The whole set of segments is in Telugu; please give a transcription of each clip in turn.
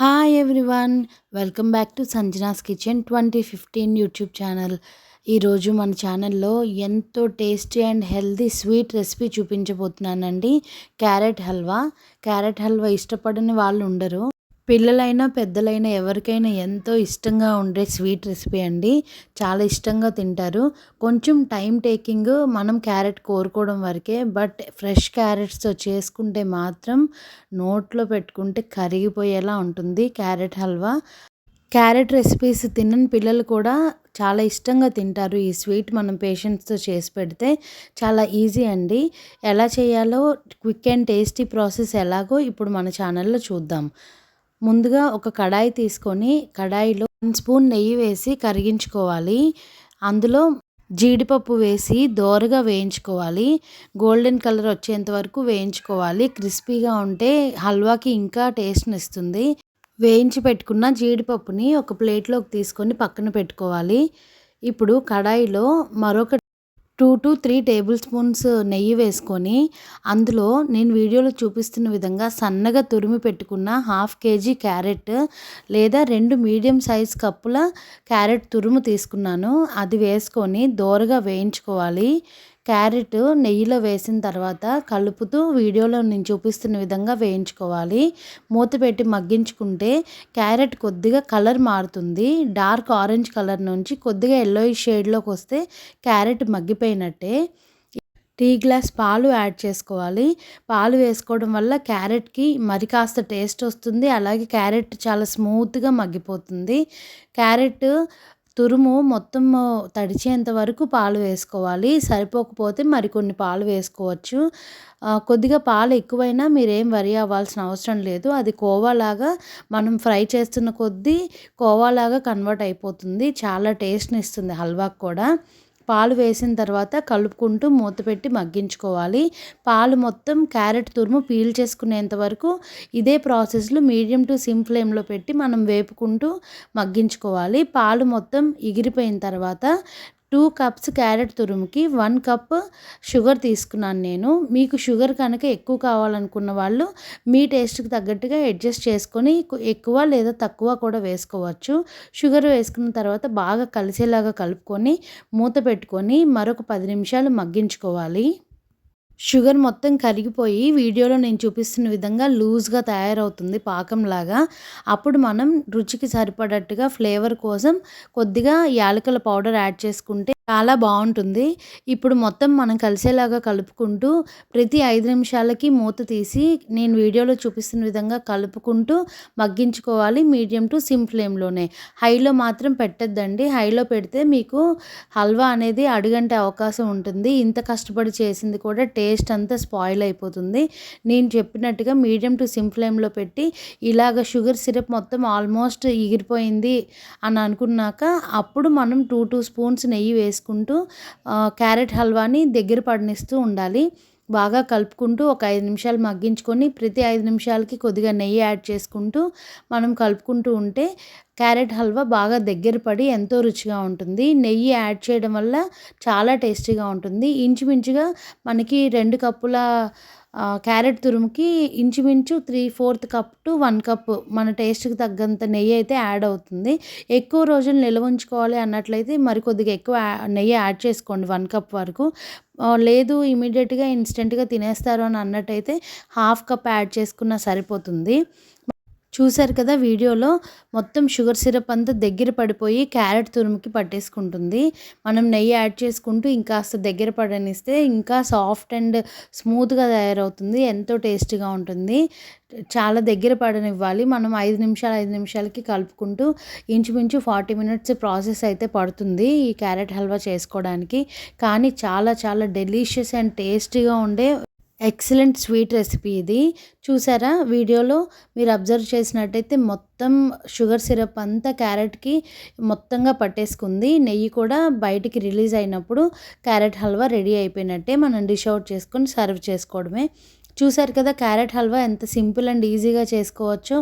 Hi everyone welcome back to Sanjana's kitchen twenty fifteen YouTube channel ఈరోజు మన ఛానల్లో ఎంతో tasty and healthy sweet recipe చూపించబోతున్నానండి. Carrot halwa carrot halwa ఇష్టపడని వాళ్ళు ఉండరు. పిల్లలైనా పెద్దలైనా ఎవరికైనా ఎంతో ఇష్టంగా ఉండే స్వీట్ రెసిపీ అండి. చాలా ఇష్టంగా తింటారు. కొంచెం టైం టేకింగ్ మనం క్యారెట్ కోరుకోవడం వరకే బట్ ఫ్రెష్ క్యారెట్స్తో చేసుకుంటే మాత్రం నోట్లో పెట్టుకుంటే కరిగిపోయేలా ఉంటుంది క్యారెట్ హల్వా. క్యారెట్ రెసిపీస్ తినని పిల్లలు కూడా చాలా ఇష్టంగా తింటారు ఈ స్వీట్ మనం పేషెంట్స్తో చేసి పెడితే. చాలా ఈజీ అండి. ఎలా చేయాలో క్విక్ అండ్ టేస్టీ ప్రాసెస్ ఎలాగో ఇప్పుడు మన ఛానల్లో చూద్దాం. ముందుగా ఒక కడాయి తీసుకొని కడాయిలో వన్ స్పూన్ నెయ్యి వేసి కరిగించుకోవాలి. అందులో జీడిపప్పు వేసి దోరగా వేయించుకోవాలి. గోల్డెన్ కలర్ వచ్చేంత వరకు వేయించుకోవాలి. క్రిస్పీగా ఉంటే హల్వాకి ఇంకా టేస్ట్ని ఇస్తుంది. వేయించి పెట్టుకున్న జీడిపప్పుని ఒక ప్లేట్లోకి తీసుకొని పక్కన పెట్టుకోవాలి. ఇప్పుడు కడాయిలో మరొక two to three tablespoons నెయ్యి వేసుకొని అందులో నేను వీడియోలో చూపిస్తున్న విధంగా సన్నగా తురిమి పెట్టుకున్న హాఫ్ కేజీ క్యారెట్ లేదా రెండు మీడియం సైజ్ కప్పుల క్యారెట్ తురుము తీసుకున్నాను. అది వేసుకొని దోరగా వేయించుకోవాలి. క్యారెట్ నెయ్యిలో వేసిన తర్వాత కలుపుతూ వీడియోలో నేను చూపిస్తున్న విధంగా వేయించుకోవాలి. మూత పెట్టి మగ్గించుకుంటే క్యారెట్ కొద్దిగా కలర్ మారుతుంది. డార్క్ ఆరెంజ్ కలర్ నుంచి కొద్దిగా ఎల్లో షేడ్లోకి వస్తే క్యారెట్ మగ్గిపోయినట్టే. టీ గ్లాస్ పాలు యాడ్ చేసుకోవాలి. పాలు వేసుకోవడం వల్ల క్యారెట్కి మరి కాస్త టేస్ట్ వస్తుంది. అలాగే క్యారెట్ చాలా స్మూత్గా మగ్గిపోతుంది. క్యారెట్ తురుము మొత్తం తడిచేంత వరకు పాలు వేసుకోవాలి. సరిపోకపోతే మరికొన్ని పాలు వేసుకోవచ్చు. కొద్దిగా పాలు ఎక్కువైనా మీరేం వరి అవ్వాల్సిన అవసరం లేదు. అది కోవాలాగా మనం ఫ్రై చేస్తున్న కొద్దీ కోవాలాగా కన్వర్ట్ అయిపోతుంది. చాలా టేస్ట్ని ఇస్తుంది హల్వాకి కూడా. పాలు వేసిన తర్వాత కలుపుకుంటూ మూత పెట్టి మగ్గించుకోవాలి. పాలు మొత్తం క్యారెట్ తురుము పీల్ చేసుకునేంత వరకు ఇదే ప్రాసెస్లో మీడియం టు సిమ్ ఫ్లేమ్లో పెట్టి మనం వేపుకుంటూ మగ్గించుకోవాలి. పాలు మొత్తం ఎగిరిపోయిన తర్వాత టూ కప్స్ క్యారెట్ తురుముకి వన్ కప్ షుగర్ తీసుకున్నాను నేను. మీకు షుగర్ కనుక ఎక్కువ కావాలనుకున్న వాళ్ళు మీ టేస్ట్కి తగ్గట్టుగా అడ్జస్ట్ చేసుకొని ఎక్కువ లేదా తక్కువ కూడా వేసుకోవచ్చు. షుగర్ వేసుకున్న తర్వాత బాగా కలిసేలాగా కలుపుకొని మూత పెట్టుకొని మరొక పది నిమిషాలు మగ్గించుకోవాలి. షుగర్ మొత్తం కరిగిపోయి వీడియోలో నేను చూపిస్తున్న విధంగా లూజ్గా తయారవుతుంది పాకంలాగా. అప్పుడు మనం రుచికి సరిపడట్టుగా ఫ్లేవర్ కోసం కొద్దిగా యాలకుల పౌడర్ యాడ్ చేసుకుంటే చాలా బాగుంటుంది. ఇప్పుడు మొత్తం మనం కలిసేలాగా కలుపుకుంటూ ప్రతి ఐదు నిమిషాలకి మూత తీసి నేను వీడియోలో చూపిస్తున్న విధంగా కలుపుకుంటూ మగ్గించుకోవాలి. మీడియం టు సిమ్ ఫ్లేమ్లోనే. హైలో మాత్రం పెట్టద్దండి. హైలో పెడితే మీకు హల్వా అనేది అడుగంటే అవకాశం ఉంటుంది. ఇంత కష్టపడి చేసింది కూడా టేస్ట్ అంతా స్పాయిల్ అయిపోతుంది. నేను చెప్పినట్టుగా మీడియం టు సిమ్ ఫ్లేమ్లో పెట్టి ఇలాగ షుగర్ సిరప్ మొత్తం ఆల్మోస్ట్ ఎగిరిపోయింది అని అనుకున్నాక అప్పుడు మనం టూ టూ స్పూన్స్ నెయ్యి వేసి వేసుకుంటూ క్యారెట్ హల్వాని దగ్గర పడనిస్తూ ఉండాలి. బాగా కలుపుకుంటూ ఒక ఐదు నిమిషాలు మగ్గించుకొని ప్రతి ఐదు నిమిషాలకి కొద్దిగా నెయ్యి యాడ్ చేసుకుంటూ మనం కలుపుకుంటూ ఉంటే క్యారెట్ హల్వా బాగా దగ్గర పడి ఎంతో రుచిగా ఉంటుంది. నెయ్యి యాడ్ చేయడం వల్ల చాలా టేస్టీగా ఉంటుంది. ఇంచుమించుగా మనకి రెండు కప్పుల క్యారెట్ తురుముకి ఇంచుమించు three fourth cup to one cup మన టేస్ట్కి తగ్గంత నెయ్యి అయితే యాడ్ అవుతుంది. ఎక్కువ రోజులు నిల్వ ఉంచుకోవాలి అన్నట్లయితే మరి కొద్దిగా ఎక్కువ నెయ్యి యాడ్ చేసుకోండి వన్ కప్ వరకు. లేదు ఇమీడియట్గా ఇన్స్టెంట్గా తినేస్తారు అని అన్నట్టయితే హాఫ్ కప్ యాడ్ చేసుకున్నా సరిపోతుంది. చూశారు కదా వీడియోలో మొత్తం షుగర్ సిరప్ అంతా దగ్గర పడిపోయి క్యారెట్ తురుముకి పట్టేసుకుంటుంది. మనం నెయ్యి యాడ్ చేసుకుంటూ ఇంకాస్త దగ్గర పడనిస్తే ఇంకా సాఫ్ట్ అండ్ స్మూత్గా తయారవుతుంది ఎంతో టేస్టీగా ఉంటుంది. చాలా దగ్గర పడనివ్వాలి. మనం ఐదు నిమిషాలు ఐదు నిమిషాలకి కలుపుకుంటూ ఇంచుమించు ఫార్టీ మినిట్స్ ప్రాసెస్ అయితే పడుతుంది ఈ క్యారెట్ హల్వా చేసుకోవడానికి. కానీ చాలా చాలా డెలీషియస్ అండ్ టేస్టీగా ఉండే ఎక్సలెంట్ స్వీట్ రెసిపీ ఇది. చూసారా? వీడియోలో మీరు అబ్జర్వ్ చేసినట్టయితే మొత్తం షుగర్ సిరప్ అంతా క్యారెట్కి మొత్తంగా పట్టేసుకుంది. నెయ్యి కూడా బయటికి రిలీజ్ అయినప్పుడు క్యారెట్ హల్వా రెడీ అయిపోయినట్టే మనం డిష్ అవుట్ చేసుకొని సర్వ్ చేసుకోవడమే. చూసారు కదా క్యారెట్ హల్వా ఎంత సింపుల్ అండ్ ఈజీగా చేసుకోవచ్చో.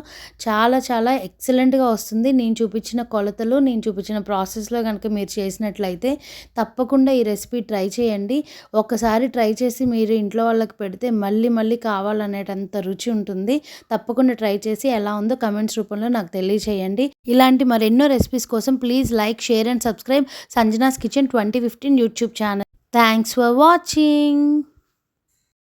చాలా చాలా ఎక్సలెంట్గా వస్తుంది. నేను చూపించిన కొలతలు నేను చూపించిన ప్రాసెస్లో కనుక మీరు చేసినట్లయితే తప్పకుండా ఈ రెసిపీ ట్రై చేయండి. ఒకసారి ట్రై చేసి మీరు ఇంట్లో వాళ్ళకి పెడితే మళ్ళీ మళ్ళీ కావాలనేటంత రుచి ఉంటుంది. తప్పకుండా ట్రై చేసి ఎలా ఉందో కమెంట్స్ రూపంలో నాకు తెలియచేయండి. ఇలాంటి మరెన్నో రెసిపీస్ కోసం please like share and subscribe Sanjana's kitchen twenty fifteen YouTube channel. Thanks for watching.